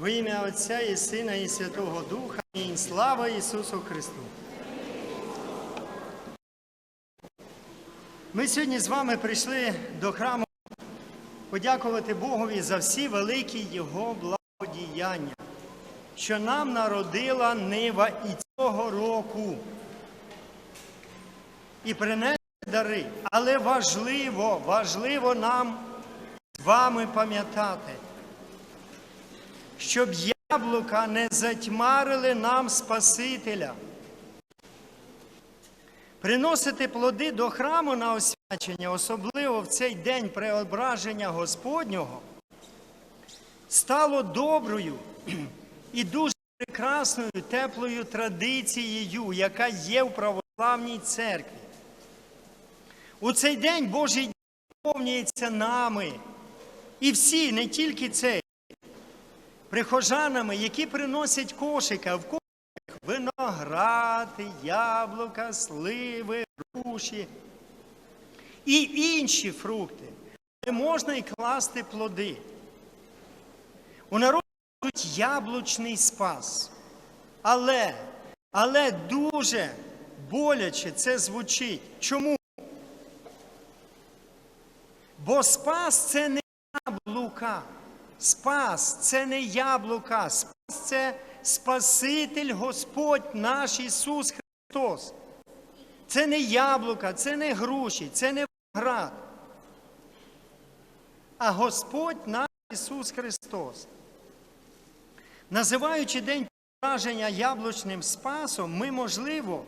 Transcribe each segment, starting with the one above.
Во ім'я Отця і Сина, і Святого Духа, і слава Ісусу Христу. Ми сьогодні з вами прийшли до храму подякувати Богові за всі великі Його благодіяння, що нам народила нива і цього року. І принесли дари. Але важливо, важливо нам з вами пам'ятати, щоб яблука не затьмарили нам Спасителя. Приносити плоди до храму на освячення, особливо в цей день преображення Господнього, стало доброю і дуже прекрасною теплою традицією, яка є в православній церкві. У цей день Божий дім наповнюється нами. І всі, не тільки цей, прихожанами, які приносять кошика, в кошиках виноград, яблука, сливи, груші і інші фрукти. Не можна і класти плоди. У народі кажуть яблучний спас. Але, але дуже боляче це звучить. Чому? Бо спас це не яблука. Спас це не яблука. Спас це Спаситель Господь наш Ісус Христос. Це не яблука, це не груші, це не виноград. А Господь наш Ісус Христос. Називаючи день враження яблучним спасом, ми, можливо,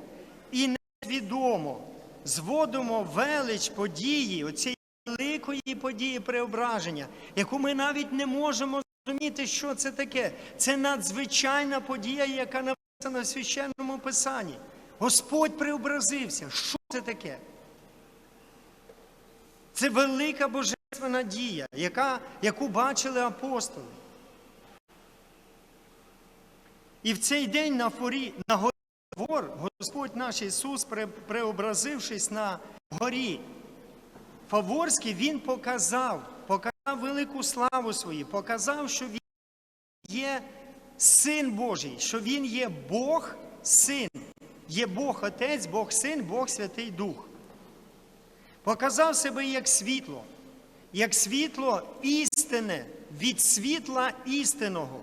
і несвідомо зводимо велич події, оцієї великої події преображення, яку ми навіть не можемо зрозуміти, що це таке. Це надзвичайна подія, яка написана в священному писанні. Господь преобразився. Що це таке? Це велика божественна дія, яка, яку бачили апостоли. І в цей день на форі, на горі двор, Господь наш Ісус, преобразившись на горі Фаворський, Він показав, показав велику славу свою, показав, що Він є Син Божий, що Він є Бог Син, є Бог Отець, Бог Син, Бог Святий Дух. Показав себе як світло, як світло істине від світла істинного,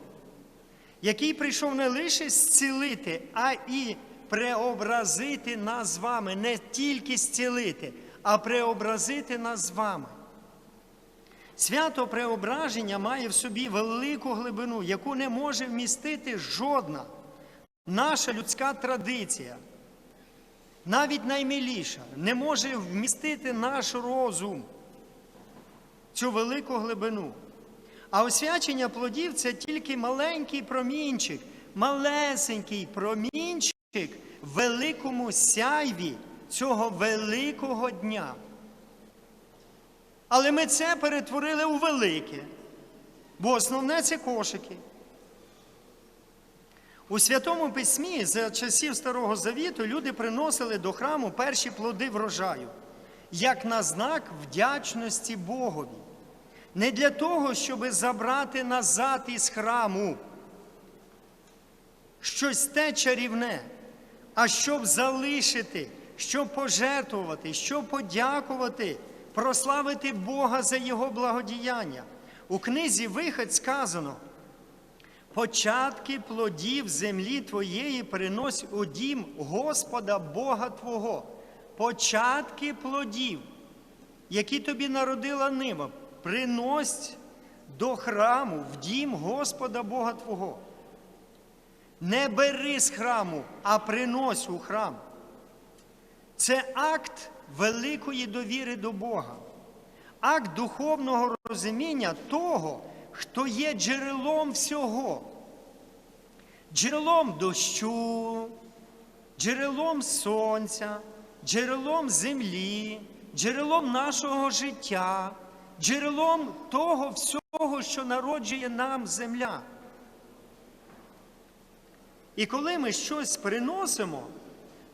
який прийшов не лише зцілити, а і преобразити нас з вами, не тільки зцілити, а преобразити нас з вами. Свято преображення має в собі велику глибину, яку не може вмістити жодна наша людська традиція, навіть наймиліша, не може вмістити наш розум, цю велику глибину. А освячення плодів це тільки маленький промінчик, малесенький промінчик в великому сяйві цього великого дня. Але ми це перетворили у велике, бо основне це кошики. У Святому Письмі за часів Старого Завіту люди приносили до храму перші плоди врожаю, як на знак вдячності Богові. Не для того, щоб забрати назад із храму щось те чарівне, а щоб залишити, щоб пожертвувати, щоб подякувати, прославити Бога за Його благодіяння. У книзі Вихід сказано: початки плодів землі твоєї принось у дім Господа Бога Твого. Початки плодів, які тобі народила нива, принось до храму в дім Господа Бога Твого. Не бери з храму, а принось у храм. Це акт великої довіри до Бога, акт духовного розуміння того, хто є джерелом всього, джерелом дощу, джерелом сонця, джерелом землі, джерелом нашого життя, джерелом того всього, що народжує нам земля. І коли ми щось приносимо,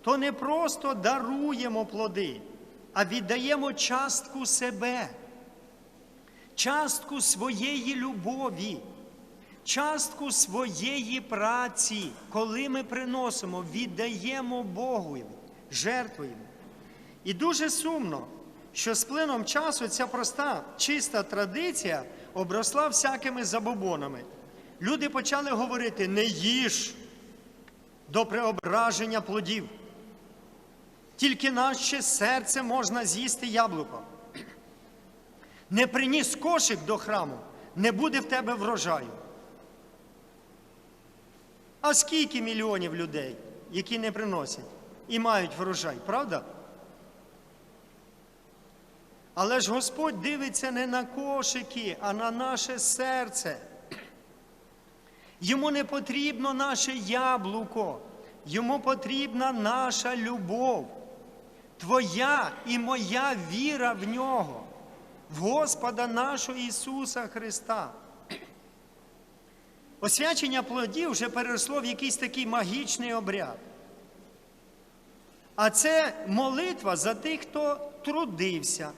то не просто даруємо плоди, а віддаємо частку себе, частку своєї любові, частку своєї праці, коли ми приносимо, віддаємо Богу, жертвуємо. І дуже сумно, що з плином часу ця проста, чиста традиція обросла всякими забобонами. Люди почали говорити: не їж до преображення плодів. Тільки наше серце можна з'їсти яблуко. Не приніс кошик до храму, не буде в тебе врожаю. А скільки мільйонів людей, які не приносять і мають врожай, правда? Але ж Господь дивиться не на кошики, а на наше серце. Йому не потрібно наше яблуко, йому потрібна наша любов, твоя і моя віра в нього, в Господа нашого Ісуса Христа. Освячення плодів вже переросло в якийсь такий магічний обряд. А це молитва за тих, хто трудився,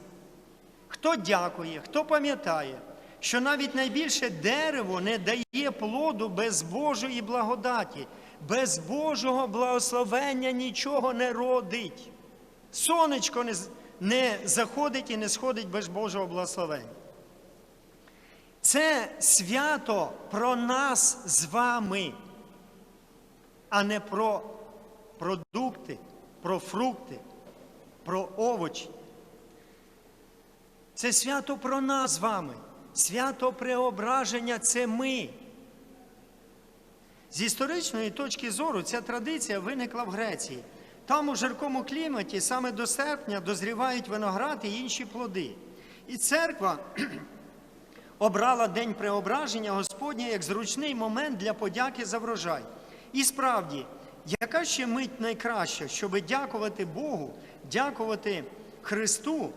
хто дякує, хто пам'ятає, що навіть найбільше дерево не дає плоду без Божої благодаті, без Божого благословення нічого не родить. Сонечко не, не заходить і не сходить без Божого благословення. Це свято про нас з вами, а не про продукти, про фрукти, про овочі. Це свято про нас з вами. Свято преображення це ми. З історичної точки зору ця традиція виникла в Греції. Там у жаркому кліматі саме до серпня дозрівають виноград і інші плоди. І церква обрала День преображення Господня як зручний момент для подяки за врожай. І справді, яка ще мить найкраща, щоб дякувати Богу, дякувати Христу,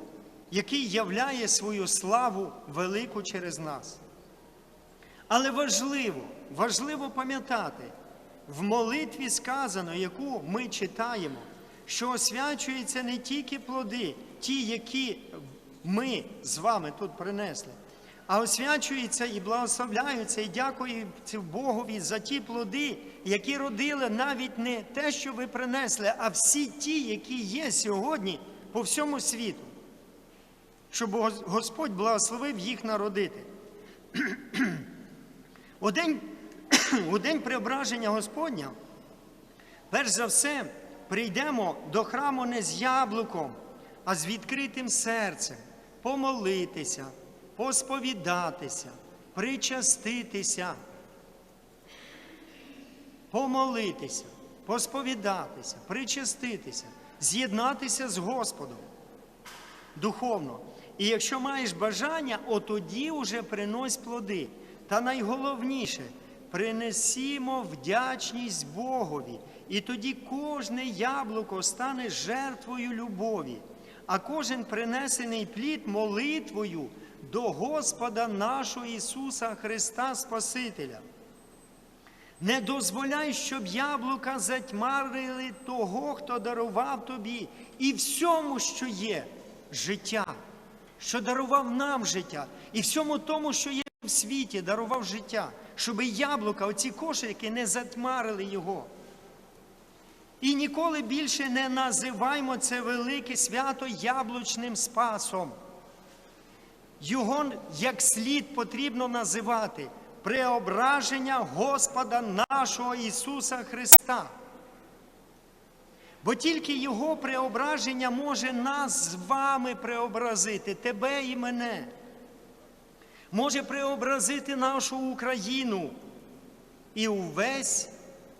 який являє свою славу велику через нас. Але важливо, важливо пам'ятати, в молитві сказано, яку ми читаємо, що освячуються не тільки плоди, ті, які ми з вами тут принесли, а освячуються і благословляються, і дякуються Богові за ті плоди, які родили навіть не те, що ви принесли, а всі ті, які є сьогодні по всьому світу, щоб Господь благословив їх народити. День, у день преображення Господня, перш за все, прийдемо до храму не з яблуком, а з відкритим серцем, помолитися, посповідатися, причаститися, помолитися, посповідатися, причаститися, з'єднатися з Господом духовно. І якщо маєш бажання, отоді вже принось плоди. Та найголовніше принесімо вдячність Богові, і тоді кожне яблуко стане жертвою любові, а кожен принесений плід молитвою до Господа нашого Ісуса Христа Спасителя. Не дозволяй, щоб яблука затьмарили того, хто дарував тобі, і всьому, що є життя, що дарував нам життя, і всьому тому, що є в світі, дарував життя, щоб яблука, оці кошики, не затьмарили його. І ніколи більше не називаймо це велике свято яблучним спасом. Його як слід потрібно називати преображення Господа нашого Ісуса Христа. Бо тільки Його преображення може нас з вами преобразити, тебе і мене. Може преобразити нашу Україну і увесь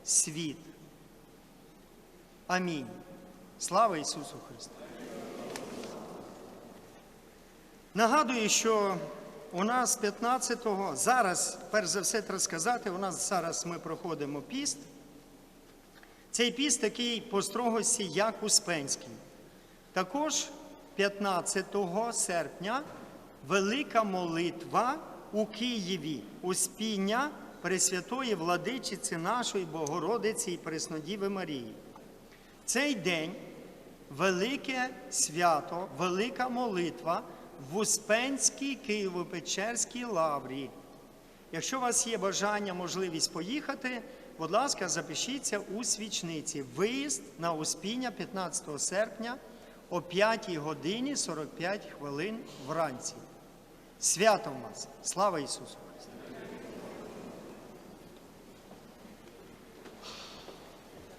світ. Амінь. Слава Ісусу Христу! Нагадую, що у нас 15-го, зараз, перш за все, треба сказати, у нас зараз ми проходимо піст. Цей піст такий по строгості, як Успенський. Також 15 серпня велика молитва у Києві, Успіння Пресвятої владичиці нашої Богородиці і Преснодіви Марії. Цей день велике свято, велика молитва в Успенській Києво-Печерській лаврі. Якщо у вас є бажання, можливість поїхати, будь ласка, запишіться у свічниці. Виїзд на Успіння 15 серпня о 5 годині 45 хвилин вранці. Святом вас! Слава Ісусу!